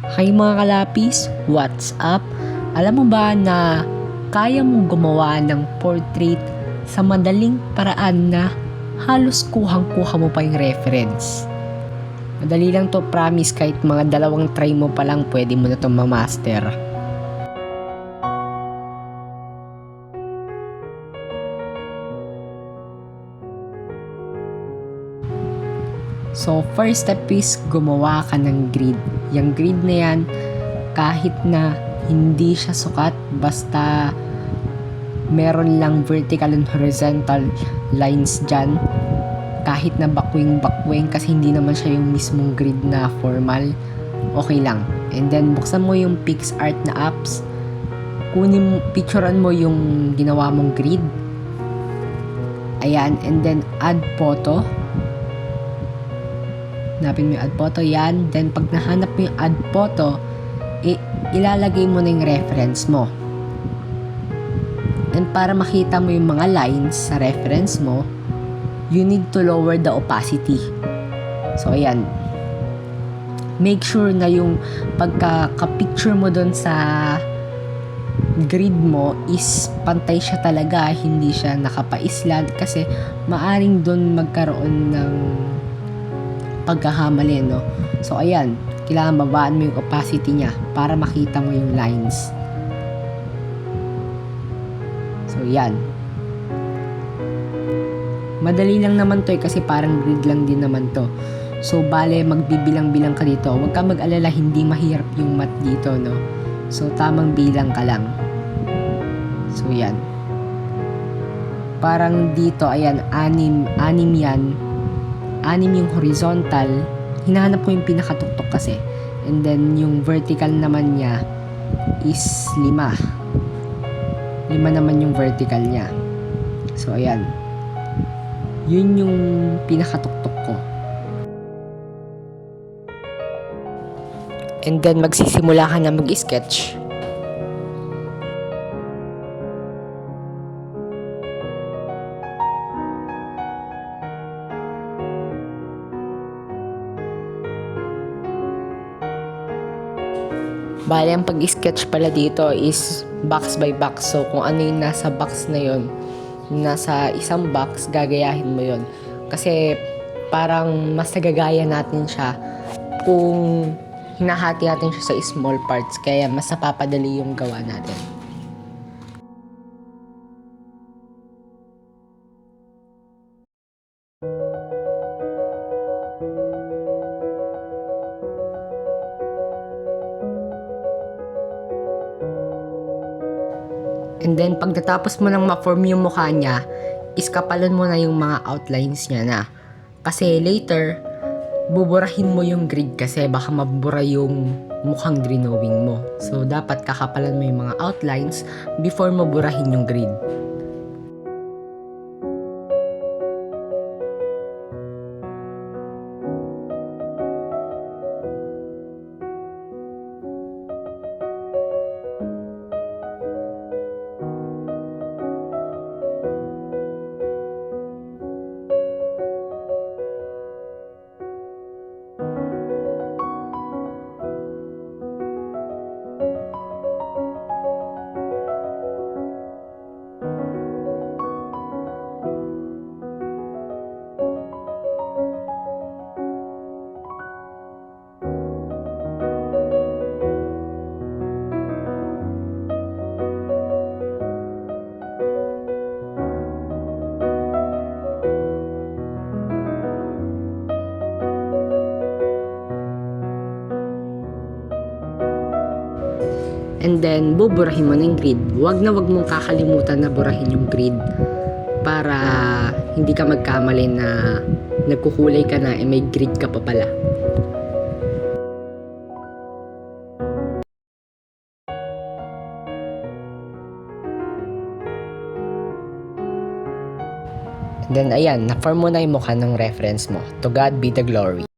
Hay mga kalapis, what's up? Alam mo ba na kaya mong gumawa ng portrait sa madaling paraan na halos kuhang-kuha mo pa yung reference? Madali lang to promise kahit mga dalawang try mo pa lang pwede mo na to ma-master. So, first step is gumawa ka ng grid. Yung grid na yan, kahit na hindi siya sukat, basta meron lang vertical and horizontal lines dyan, kahit na bakwing-bakwing kasi hindi naman siya yung mismong grid na formal, okay lang. And then, buksan mo yung PixArt na apps, kunin picturean mo yung ginawa mong grid. Ayan, and then add photo. Hanapin mo yung add photo yan. Then, pag nahanap mo yung add photo, i- ilalagay mo na yung reference mo. And para makita mo yung mga lines sa reference mo, you need to lower the opacity. So, ayan. Make sure na yung pagka-picture mo doon sa grid mo is pantay siya talaga, hindi siya nakapaislad kasi maaring doon magkaroon ng pagkahamali, no? So, ayan, kailangan babaan mo yung opacity niya para makita mo yung lines. So, yan. Madali lang naman to eh, kasi parang grid lang din naman to. So, bale, magbibilang-bilang ka dito. Huwag ka mag-alala, hindi mahirap yung math dito, no? So, tamang bilang ka lang. So, yan. Parang dito, ayan, anim, anim yan. Anim yung horizontal. Hinahanap ko yung pinakatuktok kasi. And then, yung vertical naman niya is lima. Lima naman yung vertical niya. So, ayan. Yun yung pinakatuktok ko. And then, magsisimula ka na mag-sketch. Bale, ang pag-sketch pala dito is box by box. So, kung ano yung nasa box na yon nasa isang box, gagayahin mo yon Kasi, parang mas nagagaya natin siya kung hinahati natin siya sa small parts. Kaya, mas napapadali yung gawa natin. And then, pag natapos mo nang ma-form yung mukha niya, iskapalan mo na yung mga outlines niya na. Kasi later, buburahin mo yung grid kasi baka mabura yung mukhang drawing mo. So, dapat kakapalan mo yung mga outlines before mo burahin yung grid. And then, buburahin mo ng grid. Huwag na wag mong kakalimutan na burahin yung grid para hindi ka magkamali na nagkukulay ka na eh may grid ka pa pala. And then, ayan, na-form mo na yung mukha ng reference mo. To God be the glory.